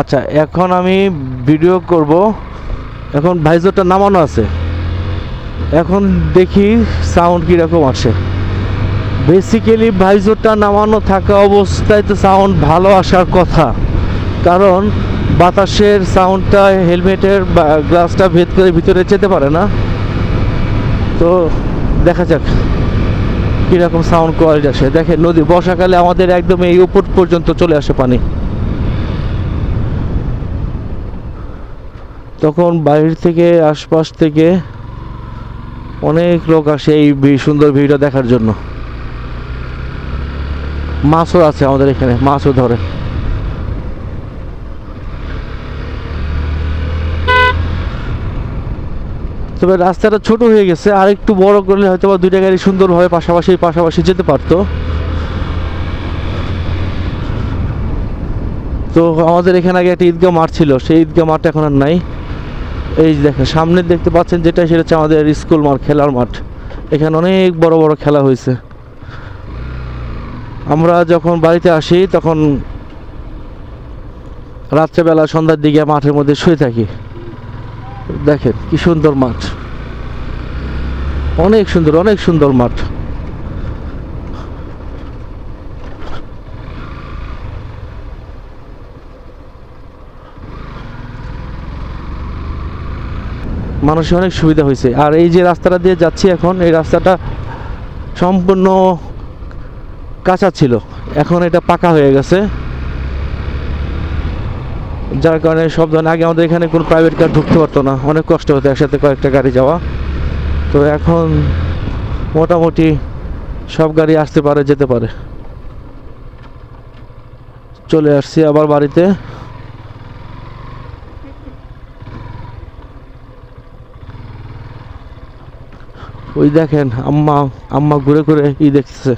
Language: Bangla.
আচ্ছা এখন আমি ভিডিও করব। এখন ভাইজরটা নামানো আছে। এখন দেখি সাউন্ড কীরকম আসে। বেসিক্যালি ভাইজরটা নামানো থাকা অবস্থায় তো সাউন্ড ভালো আসার কথা। কারণ বাতাসের সাউন্ডটা হেলমেটের গ্লাসটা ভেদ করে ভিতরে যেতে পারে না। তো দেখা যাক কীরকম সাউন্ড কোয়ালিটি আসে। দেখেন নদী, বর্ষাকালে আমাদের একদম এই উপর পর্যন্ত চলে আসে পানি। তখন বাইরে থেকে আশপাশ থেকে অনেক লোক আসে এই সুন্দর ভিউটা দেখার জন্য। মাছও আছে আমাদের এখানে, মাছও ধরে। তবে রাস্তাটা ছোট হয়ে গেছে, আর একটু বড় করলে হয়তো বা দুইটা গাড়ি সুন্দরভাবে পাশাপাশি পাশাপাশি যেতে পারতো। তো আমাদের এখানে আগে একটা ঈদগাহ মাঠ ছিল, সেই ঈদগাহ মাঠটা এখন আর নাই। এই দেখেন, সামনে দেখতে পাচ্ছেন যেটা, সেটা হচ্ছে আমাদের স্কুল মাঠ, খেলার মাঠ। এখানে অনেক বড় বড় খেলা হয়েছে। আমরা যখন বাড়িতে আসি, তখন রাত্রেবেলা সন্ধ্যার দিকে মাঠের মধ্যে শুয়ে থাকি। দেখেন, কি সুন্দর মাঠ। অনেক সুন্দর অনেক সুন্দর মাঠ। মানুষের অনেক সুবিধা হয়েছে। আর এই যে রাস্তাটা দিয়ে যাচ্ছি এখন, এই রাস্তাটা সম্পূর্ণ কাঁচা ছিল। এখন এটা পাকা হয়ে গেছে। যার কারণে সব ধরনের, আগে আমাদের এখানে কোনো প্রাইভেট কার ঢুকতে পারতো না। অনেক কষ্ট হতো একসাথে কয়েকটা গাড়ি যাওয়া। তো এখন মোটামুটি সব গাড়ি আসতে পারে, যেতে পারে। চলে আসছি আবার বাড়িতে। ওই দেখেন আম্মা আম্মা ঘুরে ঘুরে ই দেখতেছে।